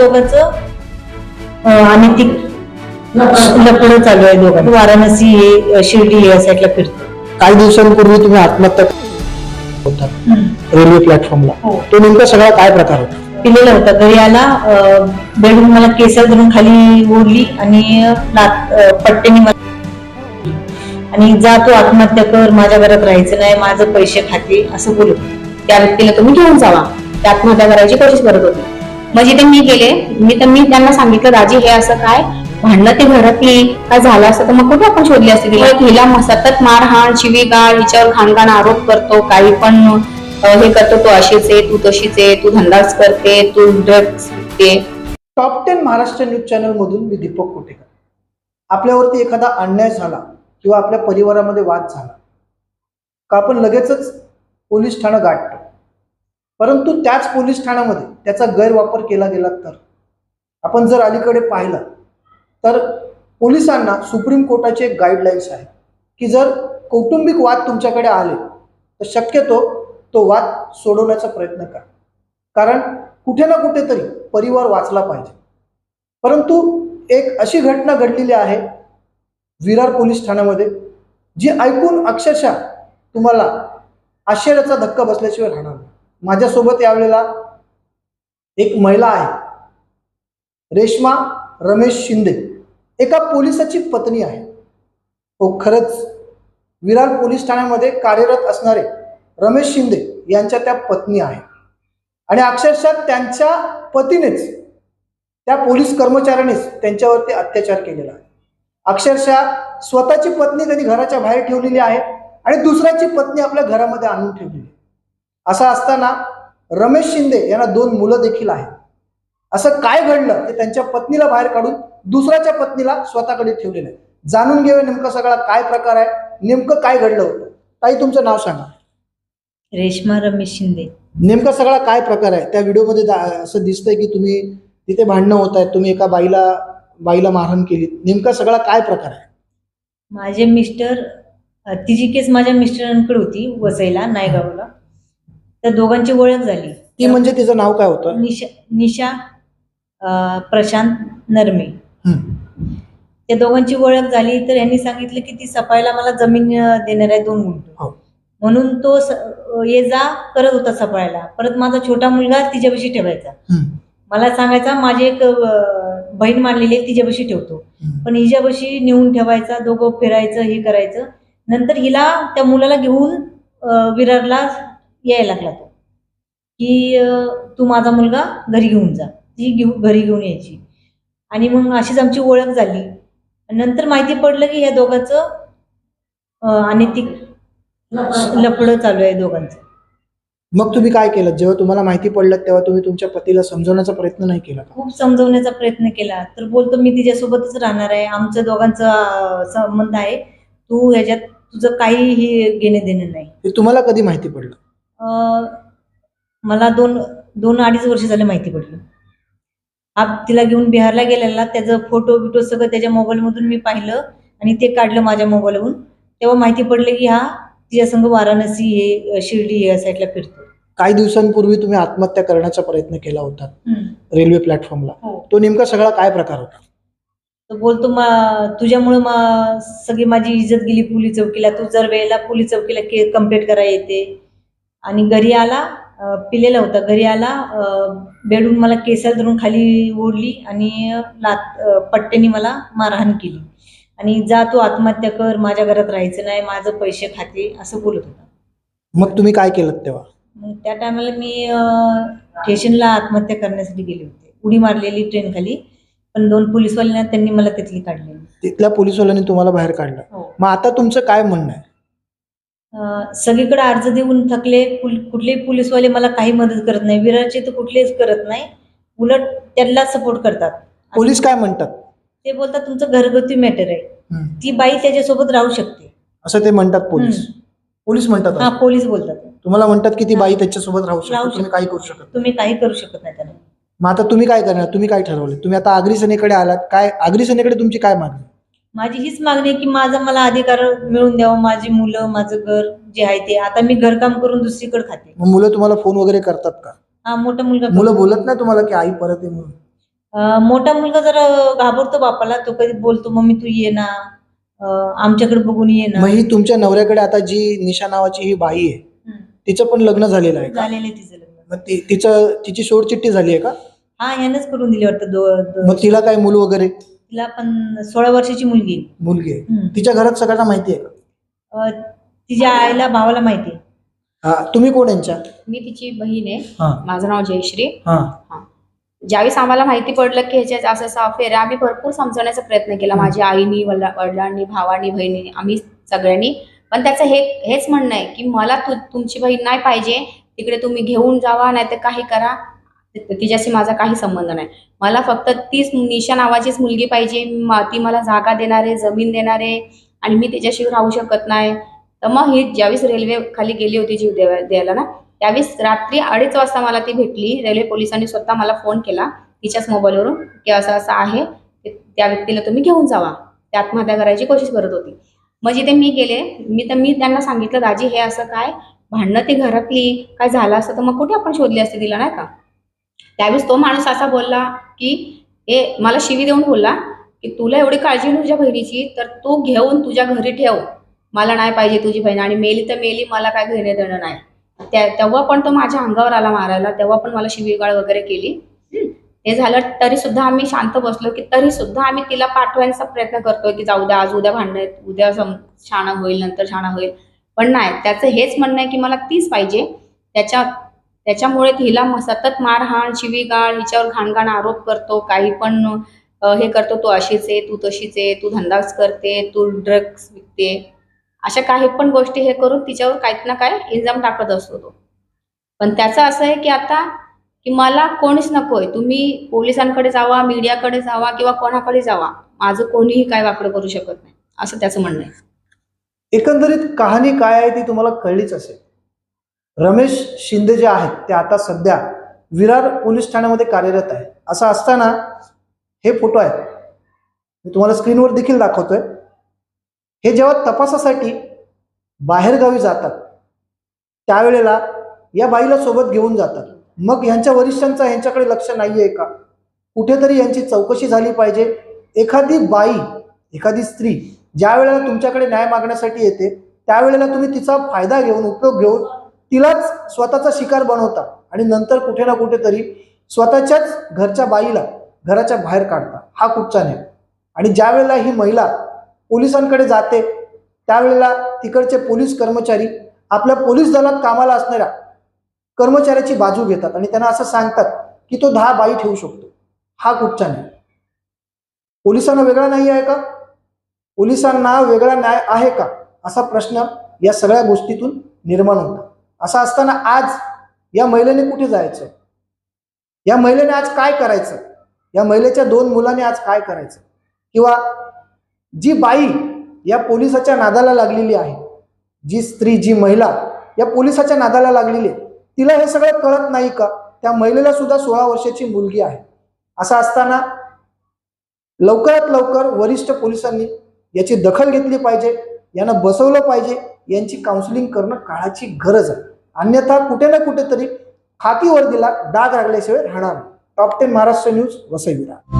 त्या दोघांचं अं, अनैतिक लपड चालू आहे दोघांचं. वाराणसी हे शिर्डी या साईडला फिरतो. काही दिवसांपूर्वी तुम्ही आत्महत्या होता. रेल्वे प्लॅटफॉर्मला हो. तो नेमका सगळा काय प्रकार होता? पिलेला होता. घरी आला बेडून मला केसर धरून खाली ओढली आणि पट्ट्याने मला आणि जा तू आत्महत्या कर माझ्या घरात राहायचं नाही माझं पैसे खाते असं होते. त्या व्यक्तीला तुम्ही घेऊन जावा. ते आत्महत्या करायची कोशिश करत होते. म्हणजे ते मी गेले मी तर मी त्यांना सांगितलं राजी हे असं काय? भांडणं ते घरातली. काय झालं असतं तर मग कुठे आपण शोधली असते तिला हिला सतत मारहाण शिवीगाळ हिच्यावर घाणघाण आरोप करतो. काही पण हे करतो तू अशीच आहे तू तशीच आहे तू धंदाच करते तू ड्रग्स ते top ten Maharashtra news channel मधून मी दीपक कोटेकर. आपल्यावरती एखादा अन्याय झाला किंवा आपल्या परिवारामध्ये वाद झाला का आपण लगेचच पोलीस ठाणं गाठतो? परंतु त्याच पोलीस ठाण्यामध्ये त्याचा गैरवापर केला गेला तर? आपण जर अलीकडे पाहिलं तर पोलिसांना सुप्रीम कोर्टाचे एक गाईडलाईन्स आहे की जर कौटुंबिक वाद तुमच्याकडे आले तर शक्यतो तो वाद सोडवण्याचा प्रयत्न करा. कारण कुठे ना कुठेतरी परिवार वाचला पाहिजे. परंतु एक अशी घटना घडलेली आहे विरार पोलीस ठाण्यामध्ये जी ऐकून अक्षरशः तुम्हाला आश्चर्याचा धक्का बसल्याशिवाय राहणार नाही. माझ्यासोबत यावेळेला एक महिला आहे. रेश्मा रमेश शिंदे. एका पोलिसाची पत्नी आहे. हो खरंच विरार पोलीस ठाण्यामध्ये कार्यरत असणारे रमेश शिंदे यांच्या त्या पत्नी आहे. आणि अक्षरशः त्यांच्या पतीनेच त्या पोलीस कर्मचाऱ्यानेच त्यांच्यावरती अत्याचार केलेला आहे. अक्षरशः स्वतःची पत्नी त्यांनी घराच्या बाहेर ठेवलेली आहे आणि दुसऱ्याची पत्नी आपल्या घरामध्ये आणून ठेवलेली आहे. असं असताना रमेश शिंदे यांना दोन मुलं देखील आहेत. असं काय घडलं ते त्यांच्या पत्नीला बाहेर काढून दुसऱ्याच्या पत्नीला स्वतःकडे ठेवलेलं आहे जाणून घेऊया नेमका सगळा काय प्रकार आहे नेमकं काय घडलं होतं? ताई तुमचं नाव सांगा. रेश्मा रमेश शिंदे. नेमका सगळा काय प्रकार आहे? त्या व्हिडिओमध्ये असं दिसतंय की तुम्ही तिथे भांडणं होत आहेत तुम्ही एका बाईला बाईला मारहाण केली नेमका सगळा काय प्रकार आहे? माझे मिस्टर तिची केस माझ्या मिस्टरांकडे होती वसईला नायगावला. त्या दोघांची ओळख झाली ती म्हणजे तिचं नाव काय होतं निशा निशा अ, प्रशांत नरमे हम्म. त्या दोघांची ओळख झाली तर यांनी सांगितलं की ती सफाईला मला जमीन अ, देणार आहे दोन गुंठ हो. म्हणून तो ये जा करत होता सफाईला परत माझा छोटा मुलगा तिच्यापाशी ठेवायचा हम्म. मला सांगायचा माझी एक अ, बहीण मानलेली आहे तिच्यापाशी ठेवतो हम्म. पण हिच्यापाशी नेऊन ठेवायचा दोघं फिरायचं हे करायचं नंतर हिला त्या मुलाला घेऊन अ, विरारला यायला लागला तो. की तू माझा मुलगा घरी घेऊन जा. ती घेऊ घरी घेऊन यायची. आणि मग अशीच आमची ओळख झाली. नंतर माहिती पडलं की ह्या दोघांचं अनैतिक लफडं चालू आहे दोघांचं. मग तुम्ही काय केलं? जेव्हा तुम्हाला माहिती पडलं तेव्हा तुम्ही तुमच्या पतीला समजवण्याचा प्रयत्न नाही केला खूप समजवण्याचा प्रयत्न केला. तर बोलतो मी तिच्यासोबतच राहणार आहे. आमचं दोघांचा संबंध आहे. तू ह्याच्यात तुझं काही घेणे देणं नाही. हे तुम्हाला कधी माहिती पडलं? मला दोन दोन अडीच वर्ष झाले माहिती पडलं. हा तिला घेऊन बिहारला गेलेला त्याचं फोटो बिटो सगळं त्याच्या मोबाईलमधून मी पाहिलं आणि ते काढलं माझ्या मोबाईलवरून तेव्हा माहिती पडलं की हा तिच्या संघ वाराणसी हे शिर्डी या साईडला फिरतो काही दिवसांपूर्वी तुम्ही आत्महत्या करण्याचा प्रयत्न केला होता रेल्वे प्लॅटफॉर्मला. हो. तो नेमका सगळा काय प्रकार होता? तो बोलतो मा तुझ्यामुळे मा सगळी माझी इज्जत गेली पोलीस चौकीला. तू जर वेळेला पोलीस चौकीला के कंप्लेंट करा येते आणि घरी आला पिलेला होता. घरी आला बेडून मला केसर धरून खाली ओढली आणि लात पट्ट्याने मला मारहाण केली. आणि जा तू आत्महत्या कर माझ्या घरात राहायचं नाही माझं पैसे खाते असं बोलत होता. मग तुम्ही काय केलं तेव्हा? मग त्या टायमाला मी स्टेशनला आत्महत्या करण्यासाठी गेले होते. उडी मारलेली ट्रेन खाली पण दोन पोलीसवाल्यांना त्यांनी मला तिथली काढलेली. तिथल्या पोलिसवाल्यांनी तुम्हाला बाहेर काढलं. हो. मग आता तुमचं काय म्हणणं आहे? सगळीकडे अर्ज देऊन थकले कुल- कुठलेही पोलीसवाले मला काही मदत करत नाही. विरारचे तर कुठलेच करत नाही. उलट त्यांना सपोर्ट करतात. पोलीस काय म्हणतात? ते बोलतात तुमचं घरगुती मॅटर आहे. ती बाई त्याच्यासोबत राहू शकते. असं ते म्हणतात पोलीस. पोलीस म्हणतात हा. पोलीस बोलतात. तुम्हाला म्हणतात की ती बाई त्याच्यासोबत राहू राहू शकते. तुम्ही. काही करू शकत. तुम्ही काही करू शकत नाही त्यांना मग आता तुम्ही काय करणार? तुम्ही काय ठरवलं? तुम्ही आता आगरी सेनेकडे आलात. काय आगरी सेनेकडे तुमची काय मागणी? माझी हीच मागणी आहे की माझा मला अधिकार मिळून द्यावा माझी मुलं माझं घर जे आहे ते. आता मी घरकाम करून दुसरीकडे खाते. मग मुलं तुम्हाला फोन वगैरे करतात का? हा मोठा मुलगा मुलं बोलत नाही तुम्हाला की आई परत आहे म्हणून? अं, मोठा मुलगा जरा घाबरतो बापाला. तो कधी बोलतो मम्मी तू ये ना. अं, आमच्याकडे बघून ये ना. मग ही तुमच्या नवऱ्याकडे आता जी निशा नावाची ही बाई आहे हम्म. तिचं पण लग्न झालेलं आहे का? झालेलं आहे तिचं लग्न. मग ती तिचं तिची सोडचिठ्ठी झाली आहे का? हा यानंच करून दिली वाटतं दो, दो- मग तिला काय मूल वगैरे? तिला पण सोळा वर्षाची मुलगी आहे. मुलगी आहे. हम्म. तिच्या घरात सगळ्यांना माहिती आहे का? अं, तिच्या आईला भावाला माहिती आहे. हा तुम्ही कोण यांच्या? मी तिची बहीण आहे. हा. माझं नाव जयश्री. हा. ज्यावेळेस आम्हाला माहिती पडलं की ह्याच्यात असं असं अफेअर आहे आम्ही भरपूर समजवण्याचा प्रयत्न केला. माझ्या आईनी वडिला- वडिलांनी भावानी बहिणीने आम्ही सगळ्यांनी. पण त्याचं हे हेच म्हणणं आहे की मला तु तुमची बहीण नाही पाहिजे. तिकडे तुम्ही घेऊन जावा नाही तर काही करा. तिच्याशी माझा काही संबंध नाही. मला फक्त तीच निशा नावाचीच मुलगी पाहिजे. ती मला जागा देणारे जमीन देणारे आणि मी तिच्याशी राहू शकत नाही. तर मग ही ज्यावेळेस रेल्वे खाली गेली होती जीव द्यायला ना त्यावेळेस रात्री अडीच वाजता मला ती भेटली. रेल्वे पोलिसांनी स्वतः मला फोन केला तिच्याच मोबाईलवरून की असं असं आहे त्या व्यक्तीला तुम्ही घेऊन जावा. ते आत्महत्या करायची कोशिश करत होती. मग जिथे मी गेले मी तर मी त्यांना सांगितलं दाजी हे असं काय? भांडणं ती घरातली? काय झालं असतं? तर मग कुठे आपण शोधली असते तिला नाही का? त्यावेळेस तो माणूस असा बोलला की हे मला शिवी देऊन बोलला की तुला एवढी काळजी तुझ्या बहिणीची तर तू घेऊन तुझ्या घरी ठेव. मला नाही पाहिजे तुझी बहीण आणि मेली तर मेली मला काय घेणे देणं नाही. त्या तेव्हा पण तो माझ्या अंगावर आला मारायला तेव्हा पण मला शिवीगाळ वगैरे केली. हे झालं तरी सुद्धा आम्ही शांत बसलो की तरी सुद्धा आम्ही तिला पाठवायचा प्रयत्न करतोय की जाऊ द्या आज उद्या भांडणं उद्या सम शाणा होईल नंतर शाणा होईल. पण नाही त्याचं हेच म्हणणं आहे की मला तीच पाहिजे. त्याच्या त्याच्यामुळे हिला सतत मारहाण शिवीगाळ हिच्यावर घाणघाण आरोप करतो काही पण हे करतो तू अशीच आहे तू तशीच आहे तू धंदाच करते तू ड्रग्स विकते. अशा काही पण गोष्टी हे करून तिच्यावर काही ना काय इल्जाम टाकत असतो तो. पण त्याचं असं आहे की आता की मला कोणीच नकोय. तुम्ही पोलिसांकडे जावा मीडियाकडे जावा किंवा कोणाकडे जावा माझं कोणीही काय वाकडं करू शकत नाही. असं त्याचं म्हणणं आहे. एकंदरीत कहाणी काय आहे ती तुम्हाला कळलीच असेल. रमेश शिंदे जे आहेत ते आता सध्या विरार पोलीस ठाण्यामध्ये कार्यरत आहे. असं असताना हे फोटो आहेत. मी तुम्हाला स्क्रीनवर देखील दाखवतोय. हे जेव्हा तपासासाठी बाहेरगावी जातात त्यावेळेला या बाईला सोबत घेऊन जातात. मग यांच्या वरिष्ठांचा यांच्याकडे लक्ष नाहीये का? कुठेतरी यांची चौकशी झाली पाहिजे. एखादी बाई एखादी स्त्री ज्या वेळेला तुमच्याकडे न्याय मागण्यासाठी येते त्यावेळेला तुम्ही तिचा फायदा घेऊन उपयोग घेऊन तिलाच स्वतःचा शिकार बनवता आणि नंतर कुठे ना कुठेतरी स्वतःच्याच घरच्या बाईला घराच्या बाहेर काढता. हा कुठचा नाही आणि ज्यावेळेला ही महिला पोलिसांकडे जाते त्यावेळेला तिकडचे पोलीस कर्मचारी आपल्या पोलीस दलात कामाला असणाऱ्या कर्मचाऱ्याची बाजू घेतात आणि त्यांना असं सांगतात की तो दहा बाई ठेवू शकतो. हा कुठचा नाही पोलिसांना वेगळा नाही आहे का? पोलिसांना वेगळा न्याय आहे का? असा प्रश्न या सगळ्या गोष्टीतून निर्माण होता असं असताना आज या महिलेने कुठे जायचं? या महिलेने आज काय करायचं? या महिलेच्या दोन मुलाने आज काय करायचं? किंवा जी बाई या पोलिसाच्या नादाला लागलेली आहे जी स्त्री जी महिला या पोलिसाच्या नादाला लागलेली आहे तिला हे सगळं कळत नाही का? त्या महिलेला सुद्धा सोळा वर्षाची मुलगी आहे. असं असताना लवकरात लवकर वरिष्ठ पोलिसांनी याची दखल घेतली पाहिजे यांना बसवलं पाहिजे यांची काउन्सिलिंग करणं काळाची गरज आहे. अन्यथा कुठे ना कुठेतरी खाकी दिला डाग लागल्याशिवाय राहणार top ten Maharashtra news Vasai Virar